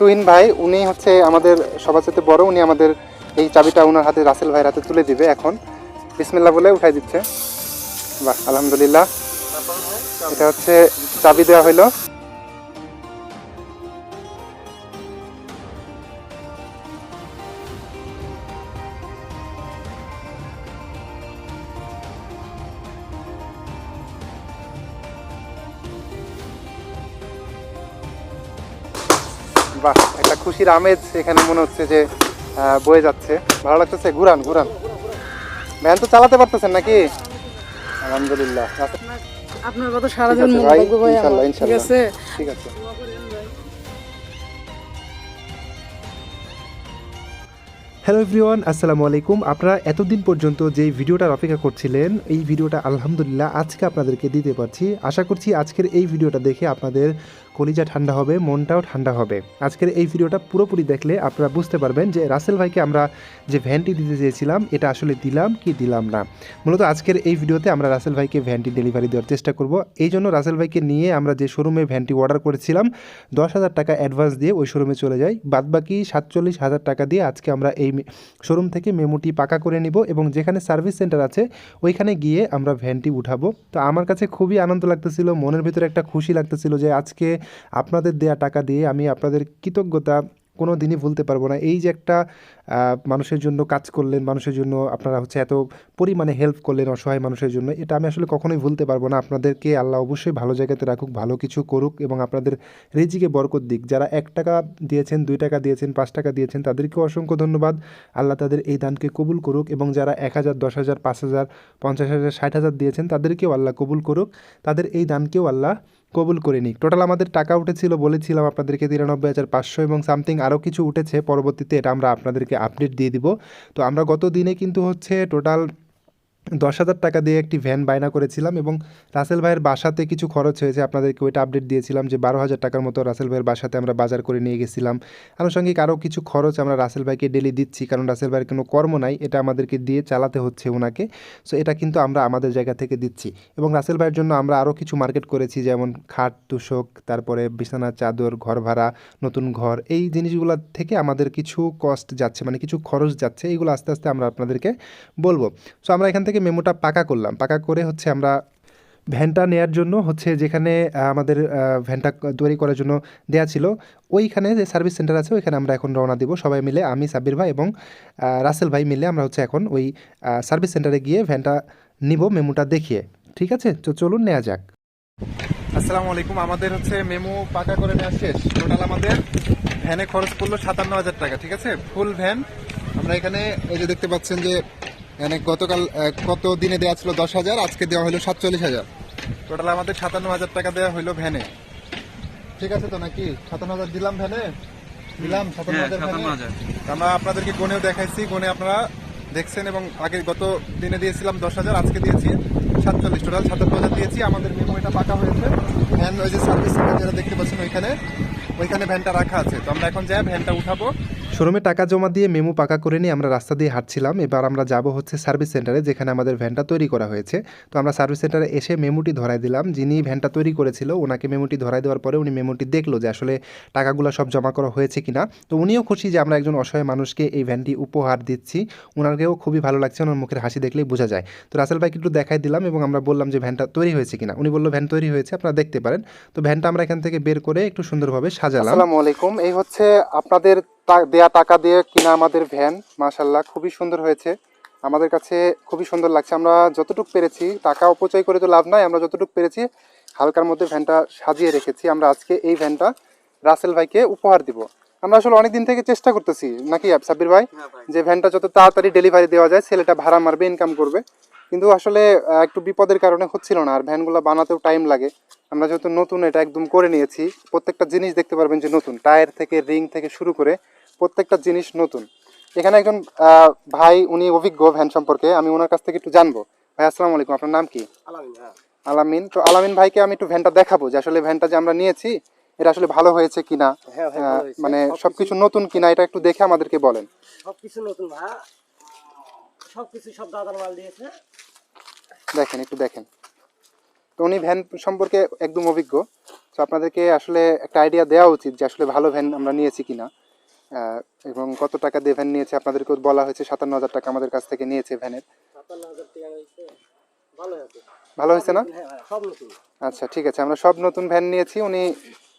তুহিন ভাই, উনি হচ্ছে আমাদের সবার সাথে বড়, উনি আমাদের এই চাবিটা ওনার হাতে রাসেল ভাইয়ের হাতে তুলে দিবে এখন। বিসমিল্লা বলে উঠাই দিচ্ছে। বাহ, আলহামদুলিল্লাহ। এটা হচ্ছে চাবি দেওয়া হলো বাহ একটা খুশির আমেজ এখানে মনে হচ্ছে যে বয়ে যাচ্ছে। ভালো লাগতেছে? ঘুরান ঘুরান। ভ্যান তো চালাতে পারতেছেন নাকি? আলহামদুলিল্লাহ। আপনার কথা সারাদিন ইনশাল্লাহ ইনশাল্লাহ। ঠিক আছে। হ্যালো এভরিওয়ান আসসালামু আলাইকুম। আপনারা এতদিন পর্যন্ত যে ভিডিওটার অপেক্ষা করছিলেন এই ভিডিওটা আলহামদুলিল্লাহ আজকে আপনাদেরকে দিতে পারছি। আশা করছি আজকের এই ভিডিওটা দেখে আপনাদের কলিজা ঠান্ডা হবে, মনটাও ঠান্ডা হবে। আজকের এই ভিডিওটা পুরোপুরি দেখলে আপনারা বুঝতে পারবেন যে রাসেল ভাইকে আমরা যে ভ্যানটি দিতে চেয়েছিলাম, এটা আসলে দিলাম কি দিলাম না। মূলত আজকের এই ভিডিওতে আমরা রাসেল ভাইকে ভ্যানটি ডেলিভারি দেওয়ার চেষ্টা করব। এই জন্য রাসেল ভাইকে নিয়ে আমরা যে শোরুমে ভ্যানটি অর্ডার করেছিলাম, দশ হাজার টাকা অ্যাডভান্স দিয়ে ওই শোরুমে চলে যাই। বাদবাকি সাতচল্লিশ হাজার টাকা দিয়ে আজকে আমরা এই শোরুম থেকে মেমোটি পাকা করে নিব এবং যেখানে সার্ভিস সেন্টার আছে, ওইখানে গিয়ে আমরা ভ্যানটি উঠাবো। তো আমার কাছে খুবই আনন্দ লাগতেছিল, মনের ভিতরে একটা খুশি লাগতেছিল যে আজকে আপনাদের দেয়া টাকা দিয়ে আমি আপনাদের কৃতজ্ঞতা কোনো দিনই ভুলতে পারব না। এই যে একটা মানুষের জন্য কাজ করলেন, মানুষের জন্য আপনারা হচ্ছে এত পরিমাণে হেল্প করলেন, অসহায় মানুষের জন্য, এটা আমি আসলে কখনোই ভুলতে পারব না। আপনাদেরকে আল্লাহ অবশ্যই ভালো জায়গাতে রাখুক, ভালো কিছু করুক এবং আপনাদের রেজিকে বরকত দিক। যারা এক টাকা দিয়েছেন, দুই টাকা দিয়েছেন, পাঁচ টাকা দিয়েছেন, তাদেরকেও অসংখ্য ধন্যবাদ। আল্লাহ তাদের এই দানকে কবুল করুক এবং যারা এক হাজার, দশ হাজার, পাঁচ হাজার, পঞ্চাশ হাজার, ষাট হাজার দিয়েছেন, তাদেরকেও আল্লাহ কবুল করুক। তাদের এই দানকেও আল্লাহ কবুল করিনি। টোটাল আমাদের টাকা উঠেছিল বলেছিলাম আপনাদেরকে তিরানব্বই হাজার পাঁচশো এবং সামথিং আরও কিছু উঠেছে। পরবর্তীতে এটা আমরা আপনাদেরকে আপডেট দিয়ে দিব। তো আমরা গত দিনে কিন্তু হচ্ছে টোটাল দশ হাজার টাকা দিয়ে একটি ভ্যান বায়না করেছিলাম এবং রাসেল ভাইয়ের বাসাতে কিছু খরচ হয়েছে। আপনাদেরকে ওইটা আপডেট দিয়েছিলাম যে বারো হাজার টাকার মতো রাসেল ভাইয়ের বাসাতে আমরা বাজার করে নিয়ে গেছিলাম। আনুষঙ্গিক আরও কিছু খরচ আমরা রাসেল ভাইকে ডেলি দিচ্ছি, কারণ রাসেল ভাইয়ের কোনো কর্ম নাই, এটা আমাদেরকে দিয়ে চালাতে হচ্ছে ওনাকে সো এটা কিন্তু আমরা আমাদের জায়গা থেকে দিচ্ছি। এবং রাসেল ভাইয়ের জন্য আমরা আরও কিছু মার্কেট করেছি, যেমন খাট, তুষক, তারপরে বিছানা, চাদর, ঘর ভাড়া, নতুন ঘর, এই জিনিসগুলো থেকে আমাদের কিছু কস্ট যাচ্ছে মানে কিছু খরচ যাচ্ছে, এইগুলো আস্তে আস্তে আমরা আপনাদেরকে বলব। সো আমরা এখান থেকে মেমোটা পাকা করলাম। পাকা করে হচ্ছে আমরা ভ্যানটা নেয়ার জন্য হচ্ছে যেখানে আমাদের ভ্যানটা তৈরি করার জন্য দেয়া ছিল, ওইখানে যে সার্ভিস সেন্টার আছে ওইখানে আমরা এখন রওনা দিব। সবাই মিলে, আমি, সাব্বির ভাই এবং রাসেল ভাই মিলে আমরা হচ্ছে এখন ওই সার্ভিস সেন্টারে গিয়ে ভ্যানটা নিব, মেমোটা দেখিয়ে। ঠিক আছে? তো চলুন নেওয়া যাক। আসসালামু আলাইকুম। আমাদের হচ্ছে মেমো পাকা করে নেওয়া শেষ। টোটাল আমাদের ভ্যানে খরচ পড়ল সাতান্ন হাজার টাকা, ঠিক আছে? Full van. আমরা এখানে এই যে দেখতে পাচ্ছেন যে মানে গতকাল গত দিনে দেওয়া ছিল? দশ হাজার আজকে দেওয়া হলো সাতচল্লিশ হাজার। টোটাল আমাদের সাতান্ন হাজার টাকা দেওয়া হলো ভ্যানে। ঠিক আছে তো নাকি? সাতান্ন হাজার দিলাম ভ্যানে। দিলাম সাতান্ন হাজার আমরা আপনাদেরকে গনেও দেখাইছি গনে আপনারা দেখছেন এবং আগে গত দিনে দিয়েছিলাম দশ হাজার আজকে দিয়েছি সাতচল্লিশ। টোটাল সাতান্ন হাজার দিয়েছি আমাদের মেমো এটা পাকা হয়েছে। ভ্যান ওই যে সার্ভিস যেটা দেখতে পাচ্ছেন ওইখানে ওইখানে ভ্যানটা রাখা আছে। তো আমরা এখন যাই ভ্যানটা উঠাবো শোরুমে টাকা জমা দিয়ে মেমো পাকা করে নিয়ে আমরা রাস্তা দিয়ে হাঁটছিলাম। এবার আমরা যাব হচ্ছে সার্ভিস সেন্টারে, যেখানে আমাদের ভ্যানটা তৈরি করা হয়েছে। তো আমরা সার্ভিস সেন্টারে এসে মেমোটি ধরাই দিলাম। যিনি ভ্যানটা তৈরি করেছিল, ওনাকে মেমোটি ধরাই দেওয়ার পরে উনি মেমোটি দেখল যে আসলে টাকাগুলো সব জমা করা হয়েছে কিনা। তো উনিও খুশি যে আমরা একজন অসহায় মানুষকে এই ভ্যানটি উপহার দিচ্ছি। ওনাকেও খুবই ভালো লাগছে, ওনার মুখের হাসি দেখলেই বোঝা যায়। তো রাসেল ভাইকে একটু দেখাই দিলাম এবং আমরা বললাম যে ভ্যানটা তৈরি হয়েছে কিনা। উনি বলল, ভ্যান তৈরি হয়েছে, আপনারা দেখতে পারেন। তো ভ্যানটা আমরা এখান থেকে বের করে একটু সুন্দরভাবে সাজালাম। আসসালামু আলাইকুম। এই হচ্ছে আপনাদের দেয়া টাকা দিয়ে কিনা আমাদের ভ্যান মাশাল্লাহ খুবই সুন্দর হয়েছে। আমাদের কাছে খুবই সুন্দর লাগছে। আমরা যতটুকু পেরেছি টাকা অপচয় করে তো লাভ নাই আমরা যতটুকু পেরেছি হালকার মধ্যে ভ্যানটা সাজিয়ে রেখেছি। আমরা আজকে এই ভ্যানটা রাসেল ভাইকে উপহার দিব। আমরা আসলে অনেক দিন থেকে চেষ্টা করতেছি নাকি সাব্বির ভাই? যে ভ্যানটা যত তাড়াতাড়ি ডেলিভারি দেওয়া যায় ছেলেটা ভাড়া মারবে ইনকাম করবে। কিন্তু আসলে একটু বিপদের কারণে হচ্ছিল না আর ভ্যানগুলো বানাতেও টাইম লাগে। আমরা যেহেতু নতুন এটা একদম করে নিয়েছি। প্রত্যেকটা জিনিস দেখতে পারবেন যে নতুন। টায়ার থেকে রিং থেকে শুরু করে প্রত্যেকটা জিনিস নতুন। এখানে একজন আহ, ভাই উনি অভিজ্ঞ ভ্যান সম্পর্কে আমি ওনার কাছ থেকে একটু জানব। ভাই আসসালামু আলাইকুম আপনার নাম কি? আলামিন তো আলামিন ভাইকে আমি একটু ভ্যানটা দেখাবো যে আসলে ভ্যানটা যে আমরা নিয়েছি এটা আসলে ভালো হয়েছে কিনা মানে সবকিছু নতুন কিনা এটা একটু দেখে আমাদেরকে বলেন। সবকিছু নতুন সবকিছু সব দাদার মাল দিয়েছে। দেখেন একটু দেখেন। তো উনি ভ্যান সম্পর্কে একদম অভিজ্ঞ। তো আপনাদেরকে আসলে একটা আইডিয়া দেওয়া উচিত যে আসলে ভালো ভ্যান আমরা নিয়েছি কিনা। এবং কত টাকা দিয়ে ভ্যান নিয়েছে আপনাদেরকে বলা হয়েছে সাতান্ন হাজার টাকা আমাদের কাছ থেকে নিয়েছে ভ্যানের ভালো হয়েছে। না? হ্যাঁ হ্যাঁ আচ্ছা ঠিক আছে আমরা সব নতুন ভ্যান নিয়েছি। উনি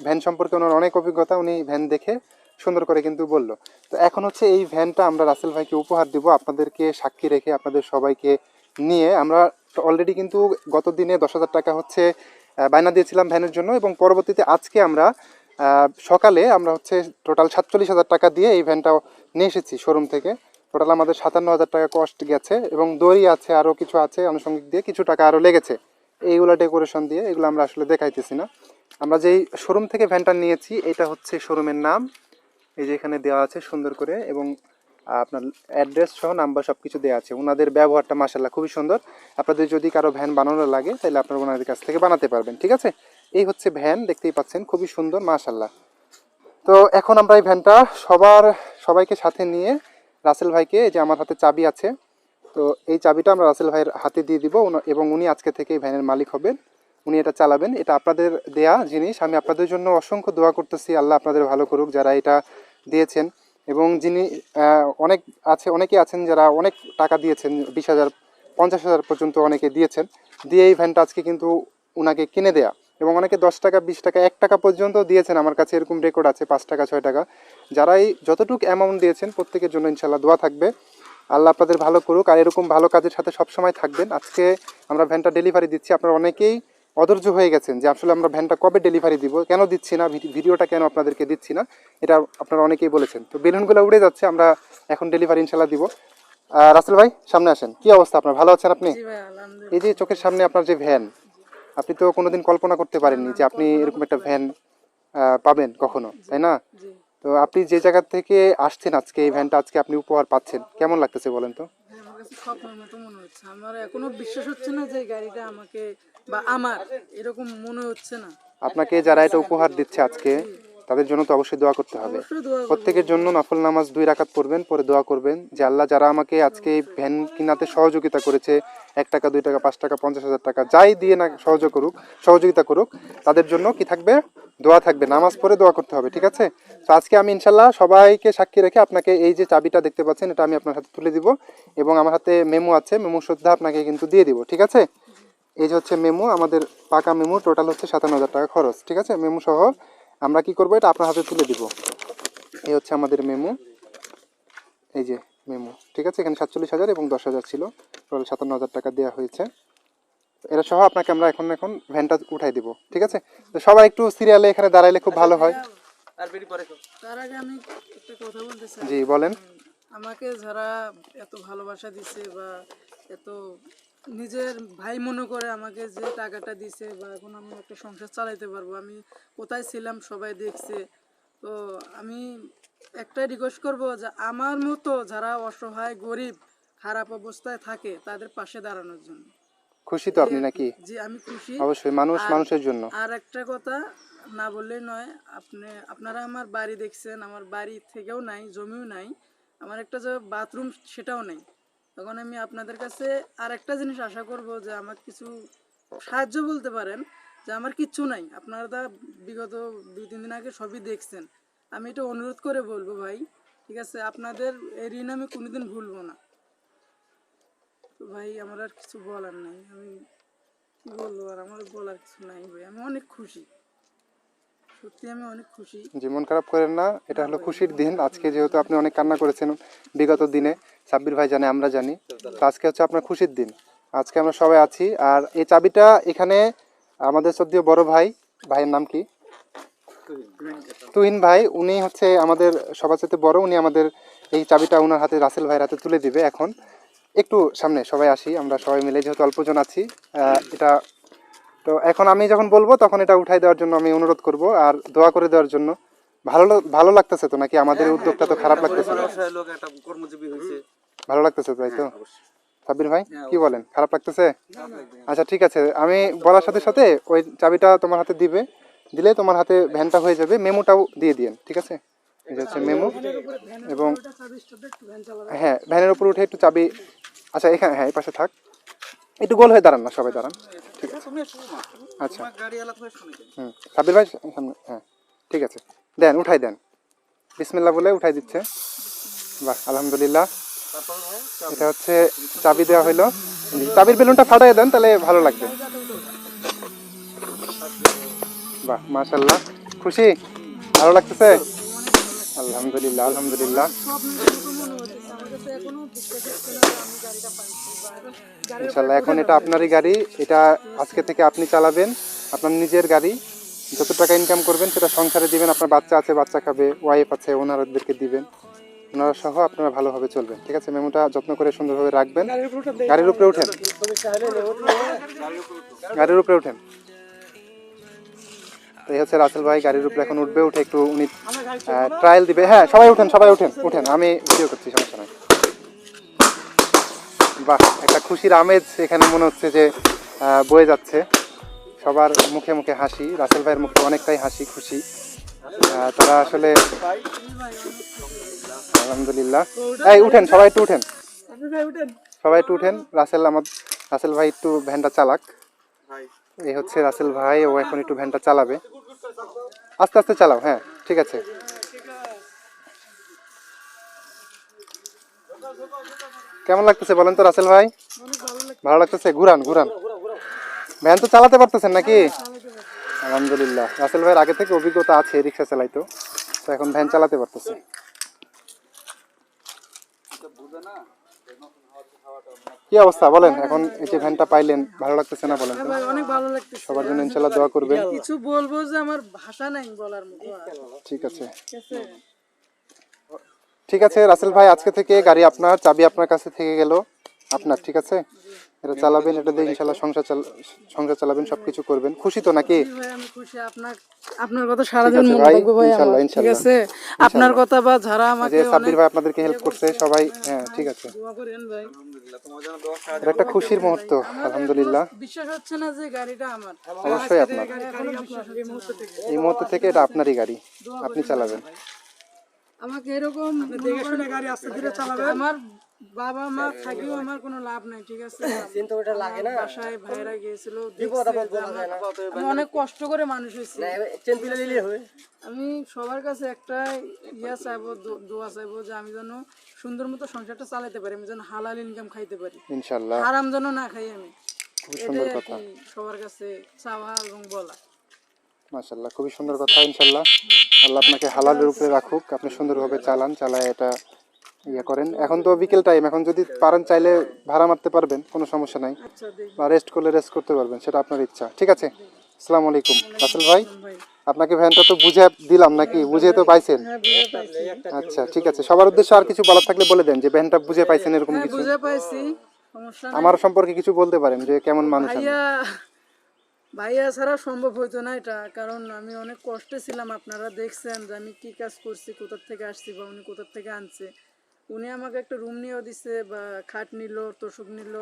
ভ্যান সম্পর্কে ওনার অনেক অভিজ্ঞতা উনি ভ্যান দেখে সুন্দর করে কিন্তু বলল। তো এখন হচ্ছে এই ভ্যানটা আমরা রাসেল ভাইকে উপহার দিব আপনাদেরকে সাক্ষী রেখে আপনাদের সবাইকে নিয়ে। আমরা অলরেডি কিন্তু গত দিনে দশ হাজার টাকা হচ্ছে বায়না দিয়েছিলাম ভ্যানের জন্য এবং পরবর্তীতে আজকে আমরা সকালে আমরা হচ্ছে টোটাল সাতচল্লিশ হাজার টাকা দিয়ে এই ভ্যানটা নিয়ে এসেছি শোরুম থেকে। টোটাল আমাদের সাতান্ন হাজার টাকা কস্ট গেছে এবং দড়ি আছে আরও কিছু আছে আনুষঙ্গিক দিয়ে কিছু টাকা আরও লেগেছে। এইগুলো ডেকোরেশন দিয়ে এগুলো আমরা আসলে দেখাইতেছি না। আমরা যেই শোরুম থেকে ভ্যানটা নিয়েছি, এটা হচ্ছে শোরুমের নাম। এই যে এখানে দেওয়া আছে সুন্দর করে এবং আপনার অ্যাড্রেস সহ নাম্বার সব কিছু দেওয়া আছে। ওনাদের ব্যবহারটা মাসাল্লাহ খুবই সুন্দর। আপনাদের যদি কারও ভ্যান বানানো লাগে, তাহলে আপনারা ওনাদের কাছ থেকে বানাতে পারবেন, ঠিক আছে? এই হচ্ছে ভ্যান, দেখতেই পাচ্ছেন, খুবই সুন্দর মাশাল্লাহ তো এখন আমরা এই ভ্যানটা সবার, সবাইকে সাথে নিয়ে রাসেল ভাইকে যে আমার হাতে চাবি আছে, তো এই চাবিটা আমরা রাসেল ভাইয়ের হাতে দিয়ে দিব এবং উনি আজকে থেকে এই ভ্যানের মালিক হবেন, উনি এটা চালাবেন। এটা আপনাদের দেয়া জিনিস, আমি আপনাদের জন্য অসংখ্য দোয়া করতেছি, আল্লাহ আপনাদের ভালো করুক, যারা এটা দিয়েছেন। এবং যিনি অনেক আছে অনেকে আছেন যারা অনেক টাকা দিয়েছেন, বিশ হাজার, পঞ্চাশ হাজার পর্যন্ত অনেকে দিয়েছেন, দিয়ে এই ভ্যানটা আজকে কিন্তু ওনাকে কিনে দেয়া। এবং অনেকে দশ টাকা বিশ টাকা এক টাকা পর্যন্ত দিয়েছেন। আমার কাছে এরকম রেকর্ড আছে পাঁচ টাকা ছয় টাকা। যারাই যতটুকু অ্যামাউন্ট দিয়েছেন প্রত্যেকের জন্য ইনশাল্লাহ দোয়া থাকবে। আল্লাহ আপনাদের ভালো করুক। আর এরকম ভালো কাজের সাথে সবসময় থাকবেন। আজকে আমরা ভ্যানটা ডেলিভারি দিচ্ছি। আপনারা অনেকেই অধৈর্য হয়ে গেছেন যে আসলে আমরা ভ্যানটা কবে ডেলিভারি দিব কেন দিচ্ছি না ভিডিওটা কেন আপনাদেরকে দিচ্ছি না এটা আপনারা অনেকেই বলেছেন। তো বেলুনগুলো উড়ে যাচ্ছে আমরা এখন ডেলিভারি ইনশাল্লাহ দিব। রাসেল ভাই সামনে আসেন। কি অবস্থা? আপনার ভালো আছেন আপনি? এই যে চোখের সামনে আপনার যে ভ্যান আপনি তো কোনোদিন কল্পনা করতে পারেননি যে আপনি এরকম একটা ভ্যান পাবেন কখনো তাই না? তো আপনি যে জায়গা থেকে আসছেন আজকে এই ভ্যানটা আজকে আপনি উপহার পাচ্ছেন কেমন লাগতেছে বলেন তো? হ্যাঁ, আমার মনে হচ্ছে। এখনও বিশ্বাস হচ্ছে না যে গাড়িটা আমাকে বা আমার এরকম মনে হচ্ছে না। আপনাকে যারা এটা উপহার দিচ্ছে আজকে তাদের জন্য তো অবশ্যই দোয়া করতে হবে। প্রত্যেকের জন্য নফল নামাজ দুই রাকাত পড়বেন পরে দোয়া করবেন যে আল্লাহ যারা আমাকে আজকে ভ্যান কিনাতে সহযোগিতা করেছে এক টাকা দুই টাকা পাঁচ টাকা পঞ্চাশ হাজার টাকা যাই দিয়ে না সহযোগ করুক সহযোগিতা করুক তাদের জন্য কি থাকবে? দোয়া থাকবে নামাজ পড়ে দোয়া করতে হবে ঠিক আছে? তো আজকে আমি ইনশাল্লাহ সবাইকে সাক্ষী রেখে আপনাকে এই যে চাবিটা দেখতে পাচ্ছেন এটা আমি আপনার হাতে তুলে দিব এবং আমার হাতে মেমো আছে মেমো শ্রদ্ধা আপনাকে কিন্তু দিয়ে দিব ঠিক আছে? এই যে হচ্ছে মেমো আমাদের পাকা মেমো টোটাল হচ্ছে সাতান্ন হাজার টাকা খরচ ঠিক আছে? মেমো সহ আমরা কি করব? এটা আপনার হাতে তুলে দিব। এই হচ্ছে আমাদের মেমো এই যে মেমো ঠিক আছে? এখানে সাতচল্লিশ হাজার এবং দশ হাজার ছিল। টোটাল সাতান্ন হাজার টাকা দেওয়া হয়েছে। এরা সহ আপনাকে আমরা এখন এখন ভ্যানটা উঠাই দিব। ঠিক আছে? তো সবাই একটু সিরিয়ালে এখানে দাঁড়াইলে খুব ভালো হয়। তার আগে আমি একটা কথা বলতে চাই। জি বলেন। আমাকে যারা এত ভালোবাসা দিছে বা এত নিজের ভাই মনে করে আমাকে যে টাকাটা দিছে বা এখন আমি একটা সংসার চালাইতে পারব আমি কোথায় ছিলাম সবাই দেখছে। তো আমি একটাই রিকোয়েস্ট করব যে আমার মতো যারা অসহায় গরিব খারাপ অবস্থায় থাকে তাদের পাশে দাঁড়ানোর জন্য। খুশি তো আপনি নাকি? জি আমি খুশি। অবশ্যই মানুষ মানুষের জন্য। আর একটা কথা না বললে নয় আপনি আপনারা আমার বাড়ি দেখছেন আমার বাড়ি থেকেও নাই জমিও নাই আমার একটা যে বাথরুম সেটাও নেই। তখন আমি আপনাদের কাছে আর একটা জিনিস আশা করব যে আমার কিছু সাহায্য বলতে পারেন যে আমার কিচ্ছু নাই। আপনারা তা বিগত দুই তিন দিন আগে সবই দেখছেন। আমি এটা অনুরোধ করে বলব ভাই ঠিক আছে? আপনাদের এই ঋণ আমি কোনোদিন ভুলবো না। তো ভাই আমার আর কিছু বলার নাই। আমি কি বলব আর আমার বলার কিছু নাই ভাই। আমি অনেক খুশি। সত্যি আমি অনেক খুশি। যে মন খারাপ করেন না। এটা হলো খুশির দিন। আজকে যেহেতু আপনি অনেক কান্না করেছেন বিগত দিনে সাব্বির ভাই জানে আমরা জানি। তো আজকে হচ্ছে আপনার খুশির দিন। আজকে আমরা সবাই আছি। আর এই চাবিটা এখানে আমাদের সদ্য বড় ভাই ভাইয়ের নাম কি? তুহিন ভাই উনি হচ্ছে আমাদের সবার সাথে বড়। উনি আমাদের এই চাবিটা ওনার হাতে রাসেল ভাইয়ের হাতে তুলে দিবে এখন। একটু সামনে সবাই আসি আমরা সবাই মিলে যেহেতু অল্পজন আছি এটা তো এখন আমি যখন বলব তখন এটা উঠাই দেওয়ার জন্য আমি অনুরোধ করব। আর দোয়া করে দেওয়ার জন্য। ভালো ভালো লাগতেছে তো নাকি? আমাদের উদ্যোগটা তো খারাপ লাগতেছে। লোক একটা কর্মজীবী হয়েছে। ভালো লাগতেছে তাই তো? সাব্বির ভাই কি বলেন? খারাপ লাগতেছে? আচ্ছা ঠিক আছে। আমি বলার সাথে সাথে ওই চাবিটা তোমার হাতে দিবে দিলে তোমার হাতে ভ্যানটা হয়ে যাবে মেমোটাও দিয়ে দিয়েন ঠিক আছে? যে হচ্ছে মেমো। এবং হ্যাঁ ভ্যানের উপর উঠে একটু চাবি আচ্ছা এখানে হ্যাঁ এই পাশে থাক। একটু গোল হয়ে দাঁড়ান না সবাই দাঁড়ান। ঠিক আছে। আচ্ছা। হুম সাব্বির ভাই সামনে হ্যাঁ ঠিক আছে। দেন উঠাই দেন। বিসমিল্লা বলে উঠাই দিচ্ছে। বাহ আলহামদুলিল্লাহ। এটা হচ্ছে চাবি দেওয়া হলো চাবির বেলুনটা ফাটাই দেন, তাহলে ভালো লাগবে। বাহ মাশাল্লাহ খুশি? ভালো লাগতেছে? আলহামদুলিল্লাহ আলহামদুলিল্লাহ। ইনশাল্লাহ এখন এটা আপনারই গাড়ি। এটা আজকে থেকে আপনি চালাবেন। আপনার নিজের গাড়ি। যত টাকা ইনকাম করবেন, সেটা সংসারে দিবেন। আপনার বাচ্চা আছে, বাচ্চা খাবে ওয়াইফ আছে ওনারদেরকে দিবেন। ওনারা সহ আপনারা ভালোভাবে চলবেন ঠিক আছে? মেমোটা যত্ন করে সুন্দরভাবে রাখবেন। গাড়ির উপরে উঠেন। গাড়ির উপরে উঠেন। তো এই হচ্ছে রাসেল ভাই গাড়ির উপরে এখন উঠবে উঠে একটু উনি ট্রায়াল দিবে। হ্যাঁ সবাই উঠেন সবাই উঠেন উঠেন। আমি ভিডিও করছি সমস্যা নাই। বাহ একটা খুশির আমেজ এখানে মনে হচ্ছে যে বয়ে যাচ্ছে। সবার মুখে মুখে হাসি রাসেল ভাইয়ের মুখে অনেকটাই হাসি খুশি। তারা আসলে আলহামদুলিল্লাহ। এই, উঠেন, সবাই একটু উঠেন। সবাই একটু উঠেন। রাসেল আমার, রাসেল ভাই একটু ভ্যানটা চালাক। এই হচ্ছে রাসেল ভাই, ও এখন একটু ভ্যানটা চালাবে। আস্তে আস্তে চালাও হ্যাঁ ঠিক আছে। কেমন লাগতেছে বলেন তো রাসেল ভাই? ভালো লাগতেছে? ঘুরান ঘুরান। ভ্যান তো চালাতে পারতেছেন নাকি? আলহামদুলিল্লাহ। রাসেল ভাইয়ের আগে থেকে অভিজ্ঞতা আছে রিক্সা চালাইতো তো এখন ভ্যান চালাতে পারতেছে। কি অবস্থা? বলেন এখন এই যে ভ্যানটা পাইলেন ভালো লাগতেছে না বলেন? ভাই অনেক ভালো লাগতেছে। সবার জন্য ইনশাল্লাহ দোয়া করবেন। কিছু বলব যে আমার ভাষা নাই বলার মতো ঠিক আছে। ঠিক আছে। ঠিক আছে রাসেল ভাই আজকে থেকে গাড়ি আপনার চাবি আপনার কাছে থেকে গেল। আপনার ঠিক আছে? এটা চালাবেন এটা দিয়ে ইনশাল্লাহ সংসার চাল সংসার চালাবেন সবকিছু করবেন। খুশি তো নাকি? ভাই আমি খুশি। আপনার আপনার কথা সারাদিন আছে মনে থাকবে ভাই আমার ইনশাল্লাহ, ঠিক আছে? আপনার কথা বা যারা আমাকে যে সাব্বির ভাই আপনাদেরকে হেল্প করছে সবাই হ্যাঁ ঠিক আছে। দোয়া করেন ভাই। এটা একটা খুশির মুহূর্ত আলহামদুলিল্লাহ। বিশ্বাস হচ্ছে না যে গাড়িটা আমার। অবশ্যই আপনার। এই মুহূর্ত থেকে এটা আপনারই গাড়ি। আপনি চালাবেন। আমাকে এরকম দেখে শুনে গাড়ি আস্তে ধীরে চালাবে আমার বাবা মা থাকিও আমার কোনো লাভ নাই ঠিক আছে? কিন্তু ওটা লাগে না। বাসায় ভাইরা গিয়েছিল দেখছে যে আমার- আমি অনেক কষ্ট করে মানুষ হয়েছি। চেন তুলে হবে। আমি সবার কাছে একটা ইয়া চাইব দোয়া চাইব যে আমি যেন সুন্দর মতো সংসারটা চালাতে পারি আমি যেন হালাল ইনকাম খাইতে পারি। আরাম যেন না খাই আমি। খুবই সুন্দর কথা। সবার কাছে চাওয়া এবং বলা। মাশাল্লাহ খুবই সুন্দর কথা ইনশাল্লাহ। আল্লাহ আপনাকে হালালের উপরে রাখুক। আপনি সুন্দরভাবে চালান চালায় এটা ইয়ে করেন। এখন তো বিকেল টাইম এখন যদি পারেন চাইলে ভাড়া মারতে পারবেন কোনো সমস্যা নাই। আচ্ছা বা রেস্ট করলে রেস্ট করতে পারবেন সেটা আপনার ইচ্ছা। ঠিক আছে? আসসালামু আলাইকুম। রাসেল ভাই আপনাকে ভ্যানটা তো বুঝে দিলাম নাকি? বুঝে তো পাইছেন। হ্যাঁ আচ্ছা ঠিক আছে। সবার উদ্দেশ্যে আর কিছু বলার থাকলে বলে দেন যে ভ্যানটা বুঝে পাইছেন এরকম হ্যাঁ কিছু। বুঝে পাইছি আমার সম্পর্কে কিছু বলতে পারেন যে কেমন মানুষ ভাইয়া ছাড়া সম্ভব হইতো না এটা কারণ আমি অনেক কষ্টে ছিলাম। আপনারা দেখছেন যে আমি কি কাজ করছি কোথার থেকে আসছি বা উনি কোথার থেকে আনছে। উনি আমাকে একটা রুম নিয়েও দিছে বা খাট নিল তোষক নিল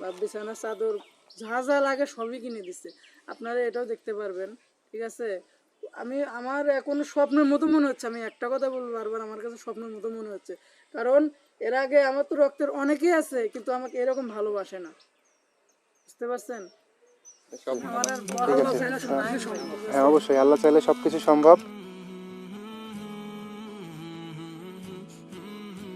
বা বিছানা চাদর যা যা লাগে সবই কিনে দিছে। আপনারা এটাও দেখতে পারবেন ঠিক আছে? আমি আমার এখন স্বপ্নের মতো মনে হচ্ছে আমি একটা কথা বলব বারবার আমার কাছে স্বপ্নের মতো মনে হচ্ছে। কারণ এর আগে আমার তো রক্তের অনেকেই আছে কিন্তু আমাকে এরকম ভালোবাসে না। বুঝতে পারছেন। হ্যাঁ অবশ্যই আল্লাহ চাইলে সবকিছু সম্ভব।